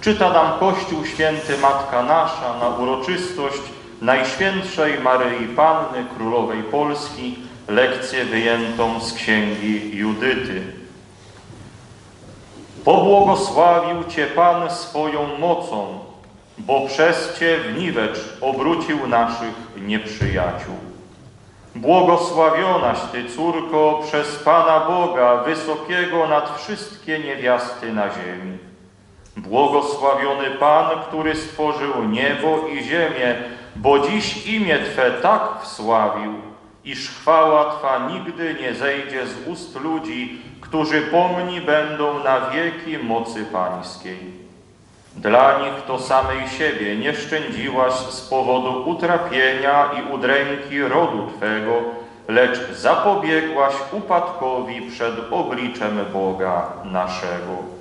czyta nam Kościół Święty Matka Nasza na uroczystość Najświętszej Maryi Panny Królowej Polski, lekcję wyjętą z Księgi Judyty. Pobłogosławił Cię Pan swoją mocą, bo przez Cię w niwecz obrócił naszych nieprzyjaciół. Błogosławionaś Ty, córko, przez Pana Boga, wysokiego nad wszystkie niewiasty na ziemi. Błogosławiony Pan, który stworzył niebo i ziemię, bo dziś imię Twe tak wsławił, iż chwała Twa nigdy nie zejdzie z ust ludzi, którzy pomni będą na wieki mocy Pańskiej. Dla nich to samej siebie nie szczędziłaś z powodu utrapienia i udręki rodu Twego, lecz zapobiegłaś upadkowi przed obliczem Boga naszego.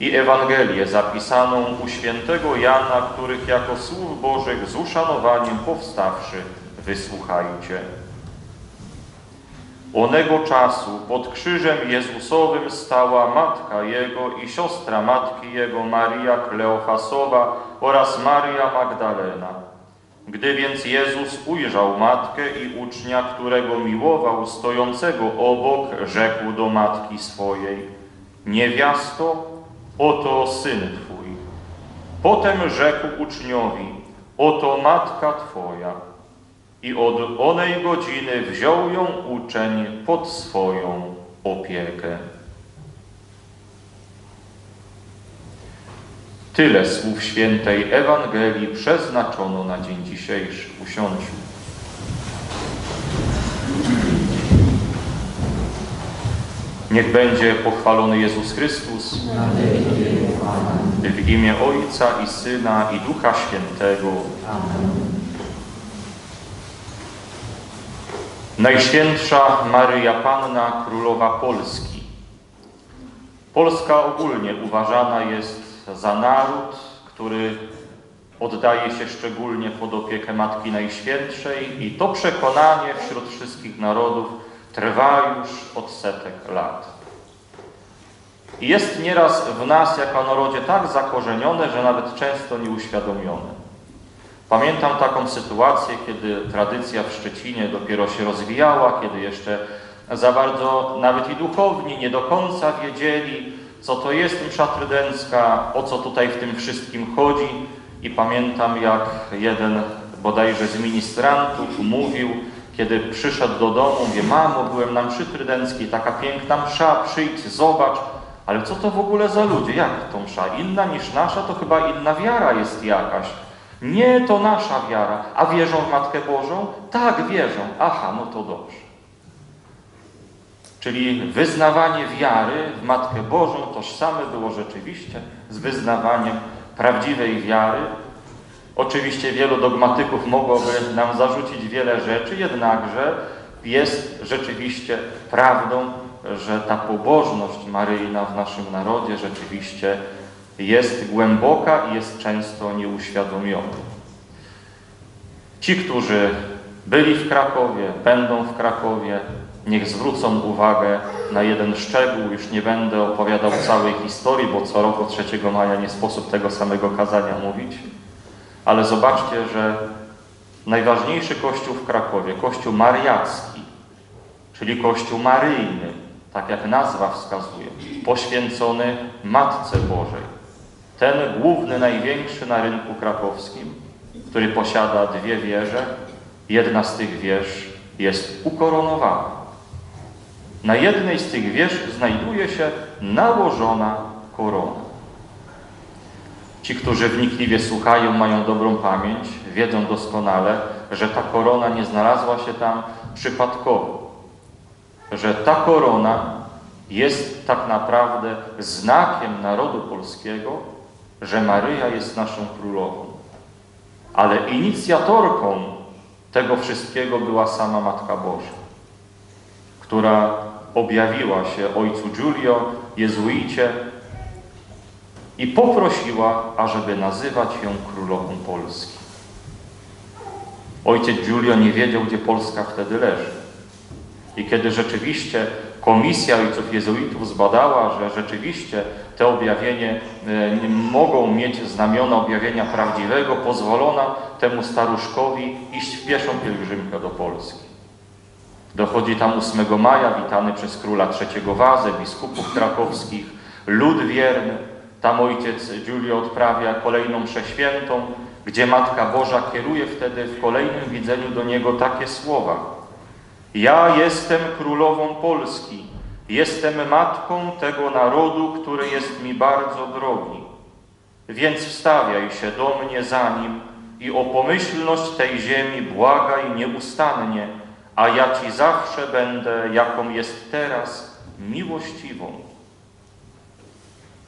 I Ewangelię zapisaną u świętego Jana, których jako słów Bożych z uszanowaniem powstawszy wysłuchajcie. Onego czasu pod krzyżem Jezusowym stała matka Jego i siostra matki Jego Maria Kleofasowa oraz Maria Magdalena. Gdy więc Jezus ujrzał matkę i ucznia, którego miłował, stojącego obok, rzekł do matki swojej, Niewiasto, oto syn Twój. Potem rzekł uczniowi, oto matka Twoja. I od onej godziny wziął ją uczeń pod swoją opiekę. Tyle słów świętej Ewangelii przeznaczono na dzień dzisiejszy. Usiądźmy. Niech będzie pochwalony Jezus Chrystus w imię Ojca i Syna i Ducha Świętego. Najświętsza Maryja Panna, Królowa Polski. Polska ogólnie uważana jest za naród, który oddaje się szczególnie pod opiekę Matki Najświętszej i to przekonanie wśród wszystkich narodów trwa już od setek lat. I jest nieraz w nas, jako narodzie, tak zakorzenione, że nawet często nieuświadomione. Pamiętam taką sytuację, kiedy tradycja w Szczecinie dopiero się rozwijała, kiedy jeszcze za bardzo nawet i duchowni nie do końca wiedzieli, co to jest msza trydencka, o co tutaj w tym wszystkim chodzi. I pamiętam, jak jeden bodajże z ministrantów mówił, kiedy przyszedł do domu, mówi, mamo, byłem na mszy trydenckiej, taka piękna msza, przyjdź, zobacz. Ale co to w ogóle za ludzie? Jak to msza? Inna niż nasza? To chyba inna wiara jest jakaś. Nie, to nasza wiara. A wierzą w Matkę Bożą? Tak, wierzą. Aha, no to dobrze. Czyli wyznawanie wiary w Matkę Bożą tożsame było rzeczywiście z wyznawaniem prawdziwej wiary. Oczywiście wielu dogmatyków mogłoby nam zarzucić wiele rzeczy, jednakże jest rzeczywiście prawdą, że ta pobożność maryjna w naszym narodzie rzeczywiście jest głęboka i jest często nieuświadomiona. Ci, którzy byli w Krakowie, będą w Krakowie, niech zwrócą uwagę na jeden szczegół. Już nie będę opowiadał całej historii, bo co roku 3 maja nie sposób tego samego kazania mówić. Ale zobaczcie, że najważniejszy kościół w Krakowie, kościół mariacki, czyli kościół maryjny, tak jak nazwa wskazuje, poświęcony Matce Bożej. Ten główny, największy na rynku krakowskim, który posiada dwie wieże, jedna z tych wież jest ukoronowana. Na jednej z tych wież znajduje się nałożona korona. Ci, którzy wnikliwie słuchają, mają dobrą pamięć, wiedzą doskonale, że ta korona nie znalazła się tam przypadkowo. Że ta korona jest tak naprawdę znakiem narodu polskiego, że Maryja jest naszą królową. Ale inicjatorką tego wszystkiego była sama Matka Boża, która objawiła się ojcu Giulio, jezuicie i poprosiła, ażeby nazywać ją królową Polski. Ojciec Giulio nie wiedział, gdzie Polska wtedy leży. I kiedy rzeczywiście komisja ojców jezuitów zbadała, że rzeczywiście te objawienie e, mogą mieć znamiona objawienia prawdziwego, pozwolono temu staruszkowi iść w pieszą pielgrzymkę do Polski. Dochodzi tam 8 maja, witany przez króla trzeciego Wazę, biskupów krakowskich, lud wierny. Tam ojciec Giulio odprawia kolejną mszę świętą, gdzie Matka Boża kieruje wtedy w kolejnym widzeniu do niego takie słowa. Ja jestem królową Polski, jestem matką tego narodu, który jest mi bardzo drogi. Więc wstawiaj się do mnie za nim i o pomyślność tej ziemi błagaj nieustannie, a ja Ci zawsze będę, jaką jest teraz, miłościwą.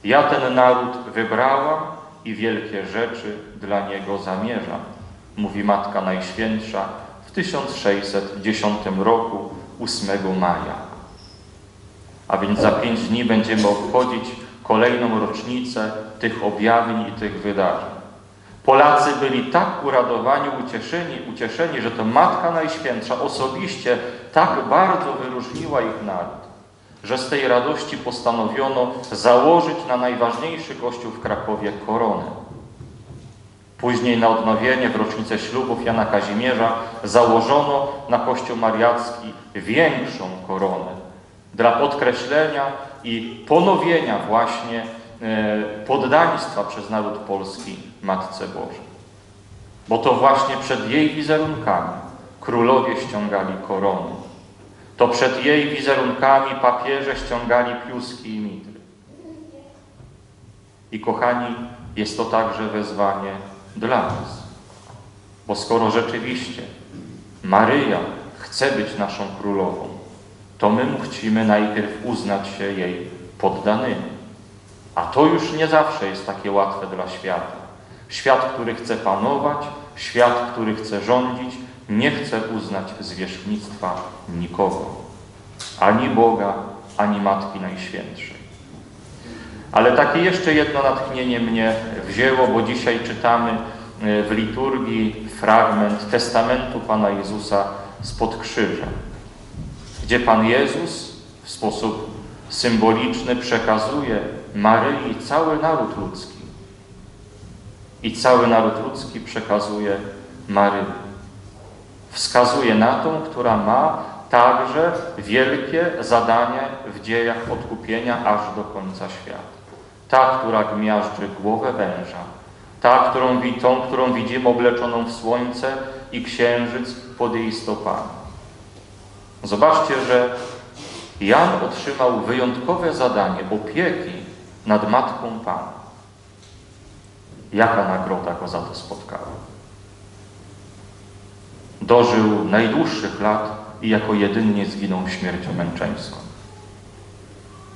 Ja ten naród wybrałam i wielkie rzeczy dla niego zamierzam, mówi Matka Najświętsza w 1610 roku, 8 maja. A więc za pięć dni będziemy obchodzić kolejną rocznicę tych objawień i tych wydarzeń. Polacy byli tak uradowani, ucieszeni, ucieszeni, że to Matka Najświętsza osobiście tak bardzo wyróżniła ich naród, że z tej radości postanowiono założyć na najważniejszy kościół w Krakowie koronę. Później na odnowienie w rocznicę ślubów Jana Kazimierza założono na kościół mariacki większą koronę dla podkreślenia i ponowienia właśnie e, poddaństwa przez naród polski Matce Bożej. Bo to właśnie przed jej wizerunkami królowie ściągali korony. To przed jej wizerunkami papieże ściągali piuski i mitry. I kochani, jest to także wezwanie dla nas. Bo skoro rzeczywiście Maryja chce być naszą królową, to my musimy najpierw uznać się jej poddanymi. A to już nie zawsze jest takie łatwe dla świata. Świat, który chce panować, świat, który chce rządzić, nie chce uznać zwierzchnictwa nikogo. Ani Boga, ani Matki Najświętszej. Ale takie jeszcze jedno natchnienie mnie wzięło, bo dzisiaj czytamy e, w liturgii fragment testamentu Pana Jezusa spod krzyża, gdzie Pan Jezus w sposób symboliczny przekazuje Maryi cały naród ludzki. I cały naród ludzki przekazuje Maryi. Wskazuje na tą, która ma także wielkie zadanie w dziejach odkupienia aż do końca świata. Ta, która gmiażdży głowę węża, ta, którą, tą, którą widzimy obleczoną w słońce i księżyc pod jej stopami. Zobaczcie, że Jan otrzymał wyjątkowe zadanie opieki nad Matką Pana. Jaka nagroda go za to spotkała? Dożył najdłuższych lat i jako jedynie zginął śmiercią męczeńską.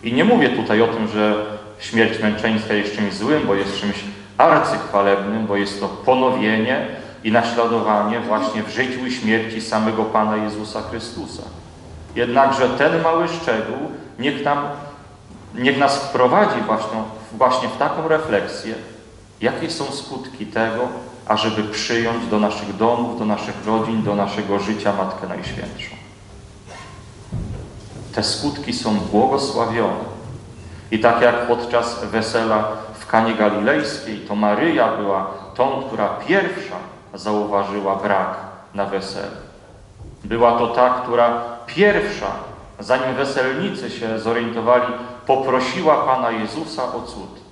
I nie mówię tutaj o tym, że śmierć męczeńska jest czymś złym, bo jest czymś arcychwalebnym, bo jest to ponowienie i naśladowanie właśnie w życiu i śmierci samego Pana Jezusa Chrystusa. Jednakże ten mały szczegół niech, nam, niech nas wprowadzi właśnie, właśnie w taką refleksję, jakie są skutki tego, ażeby przyjąć do naszych domów, do naszych rodzin, do naszego życia Matkę Najświętszą. Te skutki są błogosławione. I tak jak podczas wesela w Kanie Galilejskiej, to Maryja była tą, która pierwsza zauważyła brak na weselu. Była to ta, która pierwsza, zanim weselnicy się zorientowali, poprosiła Pana Jezusa o cud.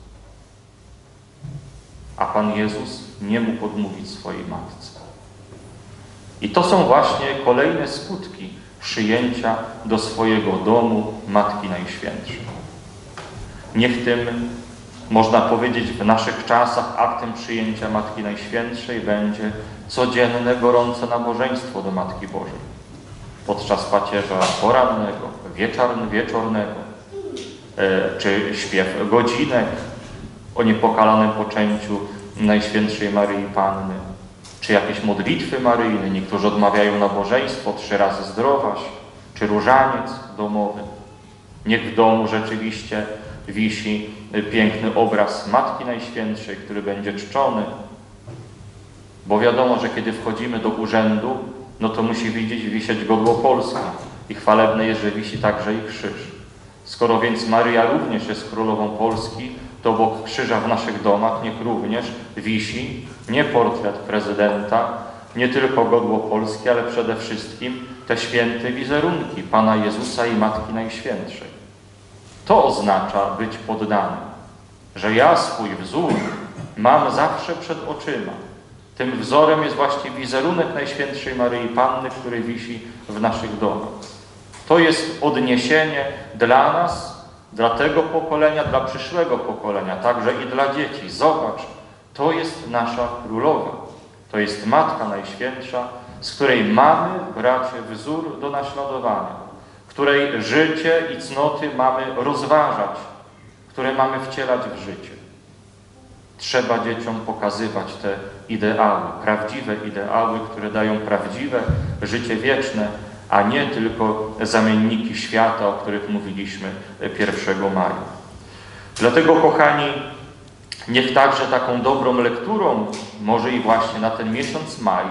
A Pan Jezus nie mógł odmówić swojej matce. I to są właśnie kolejne skutki przyjęcia do swojego domu Matki Najświętszej. Niech tym, można powiedzieć, w naszych czasach aktem przyjęcia Matki Najświętszej będzie codzienne, gorące nabożeństwo do Matki Bożej. Podczas pacierza porannego, wieczorn, wieczornego, e, czy śpiew godzinek o niepokalanym poczęciu Najświętszej Maryi Panny, czy jakieś modlitwy maryjne. Niektórzy odmawiają nabożeństwo, trzy razy zdrowaś, czy różaniec domowy. Niech w domu rzeczywiście wisi piękny obraz Matki Najświętszej, który będzie czczony. Bo wiadomo, że kiedy wchodzimy do urzędu, no to musi widzieć wisieć godło polskie. I chwalebne jest, że wisi także i krzyż. Skoro więc Maryja również jest królową Polski, to obok krzyża w naszych domach niech również wisi nie portret prezydenta, nie tylko godło Polski, ale przede wszystkim te święte wizerunki Pana Jezusa i Matki Najświętszej. To oznacza być poddanym, że ja swój wzór mam zawsze przed oczyma. Tym wzorem jest właśnie wizerunek Najświętszej Maryi Panny, który wisi w naszych domach. To jest odniesienie dla nas, dla tego pokolenia, dla przyszłego pokolenia, także i dla dzieci. Zobacz, to jest nasza królowa. To jest Matka Najświętsza, z której mamy, bracie, wzór do naśladowania, której życie i cnoty mamy rozważać, które mamy wcielać w życie. Trzeba dzieciom pokazywać te ideały, prawdziwe ideały, które dają prawdziwe życie wieczne, a nie tylko zamienniki świata, o których mówiliśmy 1 maja. Dlatego, kochani, niech także taką dobrą lekturą, może i właśnie na ten miesiąc maj,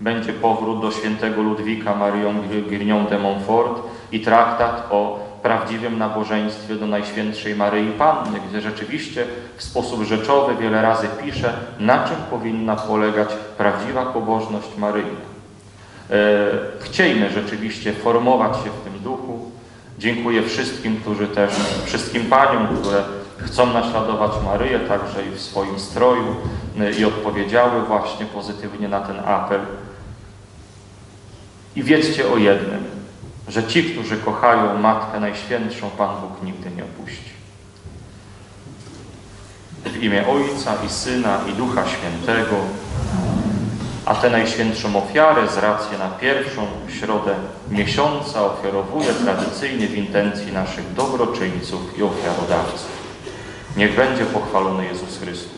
będzie powrót do świętego Ludwika Marion Grignon de Montfort i traktat o prawdziwym nabożeństwie do Najświętszej Maryi Panny, gdzie rzeczywiście w sposób rzeczowy wiele razy pisze, na czym powinna polegać prawdziwa pobożność Maryjna. E, Chciejmy rzeczywiście formować się w tym duchu. Dziękuję wszystkim, którzy też, wszystkim paniom, które chcą naśladować Maryję także i w swoim stroju e, i odpowiedziały właśnie pozytywnie na ten apel. I wiedzcie o jednym, że ci, którzy kochają Matkę Najświętszą, Pan Bóg nigdy nie opuści. W imię Ojca i Syna i Ducha Świętego, a tę Najświętszą ofiarę z racji na pierwszą środę miesiąca ofiarowuję tradycyjnie w intencji naszych dobroczyńców i ofiarodawców. Niech będzie pochwalony Jezus Chrystus.